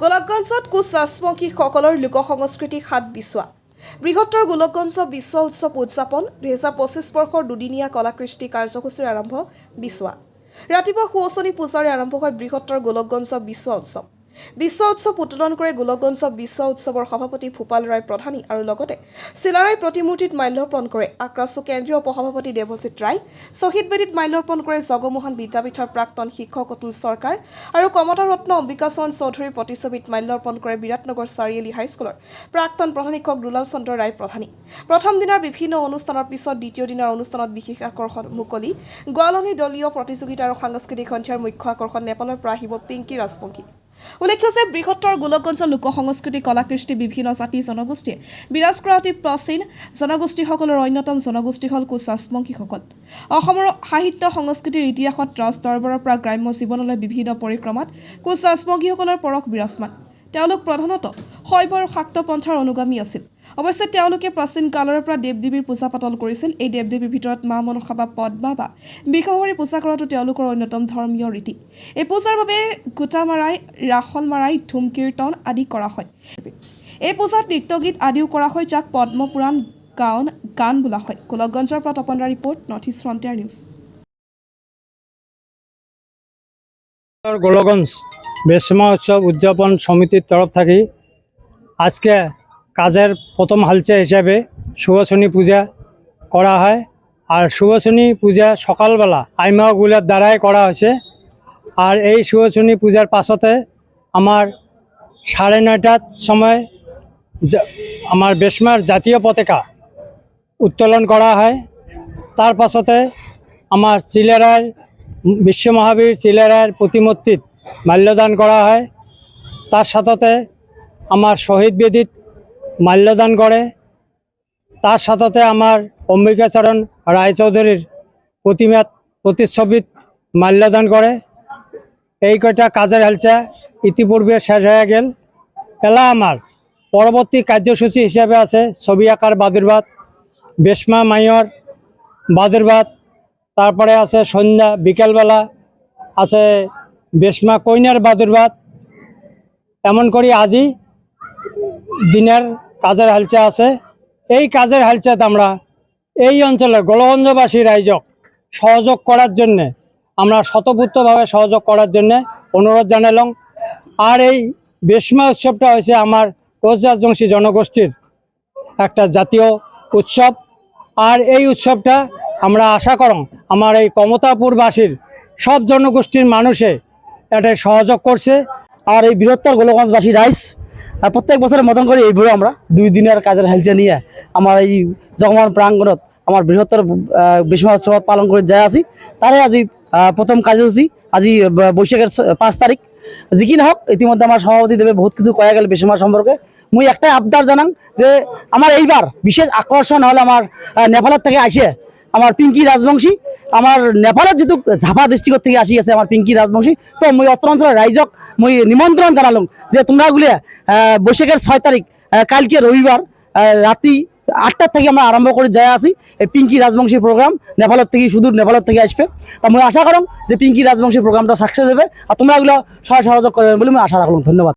গোলকগঞ্জত coach লোক সংস্কৃতিক হাত বিচোৱা। বৃহত্তৰ গোলকগঞ্জ বিশ্ব উৎসৱ উদযাপন দুহেজাৰ পঁচিছ বৰ্ষৰ দুদিনীয়া কলাকৃষ্টি কাৰ্যসূচীৰ আৰম্ভ বিচোৱা। ৰাতিপুৱা সুৱচনী পূজাৰে আৰম্ভ হয় বৃহত্তৰ গোলকগঞ্জ বিশ্ব উৎসৱ। বিশ্ব উৎসৱ উত্তোলন কৰে গোলকগঞ্জ বিশ্ব উৎসৱৰ সভাপতি ভূপাল ৰায় প্ৰধানী আৰু লগতে চিলাৰায় প্ৰতিমূৰ্তিত মাল্যাৰ্পণ কৰে। আক্ৰাছু কেন্দ্ৰীয় উপসভাপতি দেৱজিৎ ৰায় শ্বহীদ বেদীত মাল্যাৰ্পণ কৰে জগমোহন বিদ্যাপীঠৰ প্ৰাক্তন শিক্ষক অতুল চৰকাৰ আৰু কমতা ৰত্ন অম্বিকাচৰণ চৌধুৰীৰ প্ৰতিছবিত মাল্যাৰ্পণ কৰে বিৰাটনগৰ চাৰিআলি হাইস্কুলৰ প্ৰাক্তন প্ৰধান শিক্ষক দুলাল চন্দ্ৰ ৰায় প্ৰধানী। প্ৰথম দিনাৰ বিভিন্ন অনুষ্ঠানৰ পিছত দ্বিতীয় দিনাৰ অনুষ্ঠানত বিশেষ আকৰ্ষণ মুকলি। গোৱালনিৰ দলীয় প্ৰতিযোগিতা আৰু সাংস্কৃতিক সন্ধিয়াৰ মুখ্য আকৰ্ষণ নেপালৰ পৰা আহিব পিংকী ৰাজবংশী উল্লেখ্য যে বৃহত্তৰ গোলকগঞ্জ লোক সংস্কৃতি কলাকৃষ্টি বিভিন্ন জাতি জনগোষ্ঠীয়ে বিৰাজ কৰা অতি প্ৰাচীন জনগোষ্ঠীসকলৰ অন্যতম জনগোষ্ঠী হ'ল কোচ ৰাজবংশীসকল অসমৰ সাহিত্য সংস্কৃতিৰ ইতিহাসত ৰাজ দৰবাৰৰ পৰা গ্ৰাম্য জীৱনলৈ বিভিন্ন পৰিক্ৰমাত কোচ ৰাজবংশীসকলৰ পৰশ বিৰাজমান। তেওঁলোক প্ৰধানতঃ শৈৱ আৰু শাক্ত পন্থাৰ অনুগামী আছিল। অৱশ্যে তেওঁলোকে প্ৰাচীন কালৰে পৰা দেৱ দেৱীৰ পূজা পাতল কৰিছিল। এই দেৱ দেৱীৰ ভিতৰত মা মনসা বা পদ্মা বা বিষহৰি পূজা কৰাটো তেওঁলোকৰ অন্যতম ধৰ্মীয় ৰীতি। এই পূজাৰ বাবে গোটা মাৰাই ৰাসল মাৰাই ধুম কীৰ্তন আদি কৰা হয়। এই পূজাত নৃত্য গীত আদিও কৰা হয় যাক পদ্মপুৰাণ গান গান বোলা হয়। গোলকগঞ্জৰ পৰা তপনৰা report north east frontier news. Golakganj বেসমা উৎসব উদযাপন সমিতির তরফ থাকি। আজকে কাজের প্রথম হালচা হিসাবে সুভাষণী পূজা করা হয়। আর সুভাষণী পূজা সকালবেলা আইমাগুলার দ্বারাই করা হয়েছে। আর এই সুভাষণী পূজার পাছতে আমার সাড়ে নয়টার সময় আমার বেসমার জাতীয় পতাকা উত্তোলন করা হয়। তার পাছতে আমার চিলেরার বিশ্ব মহাবীর চিলেরার প্রতিমূর্তিত মাল্যদান করা হয়। তার সাথতে আমার শহীদ বেদিত মাল্যদান করে। তার সাথতে আমার অম্বিকাচরণ রায়চৌধুরীর প্রতিমাত প্রতিচ্ছবিত মাল্যদান করে। এই কয়টা কাজের হেলচা ইতিপূর্বে শেষ হয়ে গেল। এলা আমার পরবর্তী কার্যসূচি হিসাবে আছে ছবি আঁকার বাদুরবাদ, বেশমা মাইয়র বাদুরবাদ, তারপরে আছে সন্ধ্যা, বিকেলবেলা আছে বেশমা কইনার বাদুরবাদ এমন করি আজি দিনের কাজের হালচা আছে। এই কাজের হালচাত আমরা এই অঞ্চলের গোলগঞ্জবাসী রাইজক সহযোগ করার জন্যে, আমরা শতপুত্রভাবে সহযোগ করার জন্যে অনুরোধ জানালাম। আর এই বেশমা উৎসবটা হয়েছে আমার কোচ রাজবংশী জনগোষ্ঠীর একটা জাতীয় উৎসব। আর এই উৎসবটা আমরা আশা করম আমার এই কমতাপুরবাসীর সব জনগোষ্ঠীর মানুষে এটা সহযোগ করছে। আর এই বৃহত্তর গোলগঞ্জবাসী রাইস আর প্রত্যেক বছরের মতন করে এইবারও আমরা দুই দিনের কাজের হেলচে নিয়ে আমার এই জগমান প্রাঙ্গণত আমার বৃহত্তর বিস্ময় উৎসব পালন করে যাই আছি। তারে আজি প্রথম কার্যসূচী। আজি বৈশাখের পাঁচ তারিখ। যি কি নহওক ইতিমধ্যে আমার সভাপতি দেবে বহুত কিছু কয়া গেল বিস্ময় সম্পর্কে। মুই একটাই আবদার জানাং যে আমার এইবার বিশেষ আকর্ষণ হল আমার আহ, নেপালত থেকে আসে আমার পিঙ্কি রাজবংশী। আমার নেপালত যেহেতু ঝাপা ডিস্ট্রিক্ট থেকে আসি আছে আমার পিঙ্কি রাজবংশী, তো মই অত্র অঞ্চলের রাইজক মই নিমন্ত্রণ জানালাম যে তোমরা গুলিয়া বৈশাখের ছয় তারিখ কালকে রবিবার রাতি আটটার থেকে আমরা আরম্ভ করে যাই আসি এই পিঙ্কি রাজবংশী প্রোগ্রাম নেপালত থেকে সুদূর নেপালত থেকে আসবে। তা মই আশা করম যে পিঙ্কি রাজবংশী প্রোগ্রামটা সাকসেস হবে। আর তোমরা এগুলো সহ সহযোগ করবে বলে আমি আশা রাখলাম। ধন্যবাদ।